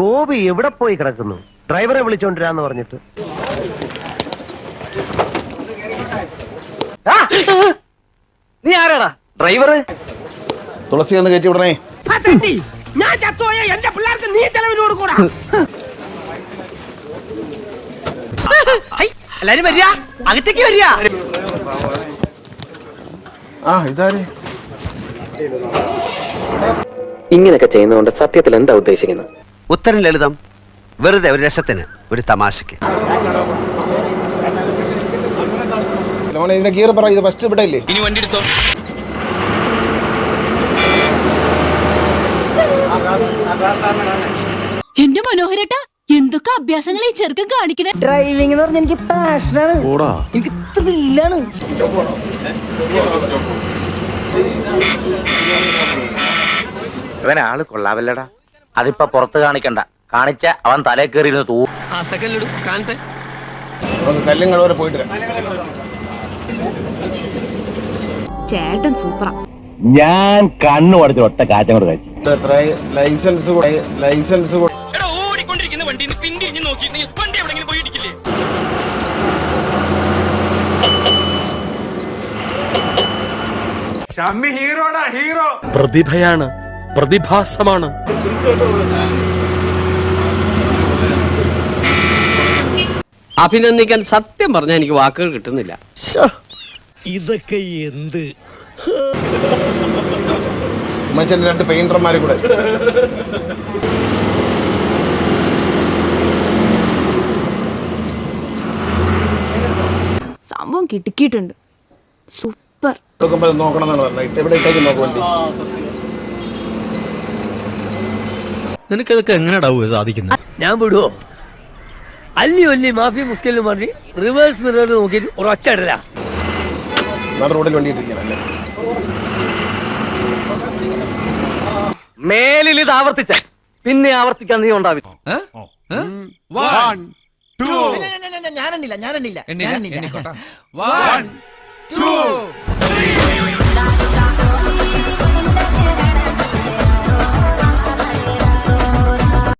ഗോപി എവിടെ പോയി കിടക്കുന്നു? ഡ്രൈവറെ വിളിച്ചോണ്ടിരാന്ന് പറഞ്ഞിട്ട്. നീ ആരാടാ? ഡ്രൈവർ തുളസി ഒന്ന് കയറ്റി വിടണേ. ഞാൻ ചത്തോയ എന്റെ പിള്ളേർക്ക് നീ ചെലവിന് കൊടുക്കൂടാ എല്ലാരും വരിക. അകത്തേക്ക് വരിക. ആ ഇതാര്? ഇങ്ങനെയൊക്കെ ചെയ്യുന്നതുകൊണ്ട് സത്യത്തിൽ എന്താ ഉദ്ദേശിക്കുന്നത്? ഉത്തരം ലളിതം. വെറുതെ ഒരു രസത്തിന് ഒരു തമാശക്ക് മോനെ ഗിയർ പറ ഇത് ഫസ്റ്റ് ഇവിടെ ഇല്ലേ? എന്റെ മനോഹരട്ട എന്തൊക്കെ അഭ്യാസങ്ങൾ ഈ ചെറുക്കൻ കാണിക്കണേ? ഡ്രൈവിംഗ് എന്ന് പറഞ്ഞ എനിക്ക് പാഷനാണ് എനിക്ക് ത്രില്ലാണ് ഇവനാൾ കൊള്ളാവല്ലടാ. അതിപ്പോ പുറത്ത് കാണിക്കണ്ട. കാണിച്ച അവൻ തലേ കയറിയിരുന്ന് തൂ കല്ലുങ്ങൾ വരെ പോയിട്ട്. ചേട്ടൻ സൂപ്പറാ. ഞാൻ കണ്ണു അടച്ച് ഒറ്റ കാറ്റം കൂടെ കഴിച്ചു. ഡ്രൈ- ലൈസൻസ് കൂടെ ഹീറോടാ ഹീറോ. പ്രതിഭയാണ്. പ്രതിഭാസമാണ്. അഭിനന്ദിക്കാൻ സത്യം പറഞ്ഞാൽ എനിക്ക് വാക്കുകൾ കിട്ടുന്നില്ല. ഇതൊക്കെ എന്ത്? ഉമ്മച്ചന്റെ രണ്ട് പെയിന്റർമാരെ കൂടെ. സംഭവം കിട്ടിക്കിട്ടുണ്ട് സൂപ്പർ. നോക്കുമ്പോൾ നോക്കണം എന്നാണ് പറഞ്ഞത്. ഇട്ട് എവിടെ ഇട്ടേക്ക് നോക്കും വണ്ടി നിനക്കിതൊക്കെ എങ്ങനെയാടാവുക സാധിക്കുന്നത് ഞാൻ വിടുവോ? അല്ലി ഒല്ലി മാഫി മുസ്കലും പറഞ്ഞ് റിവേഴ്സ് മിറർ നോക്കിയിട്ട് ഒരൊറ്റ ഇടല. റോഡിൽ മേലിൽ ഇത് ആവർത്തിച്ച. പിന്നെ ആവർത്തിക്കാൻ നീ ഉണ്ടാവില്ല. ഞാനെണ്ണില്ല ഞാനെണ്ണില്ല ഞാനെണ്ണില്ല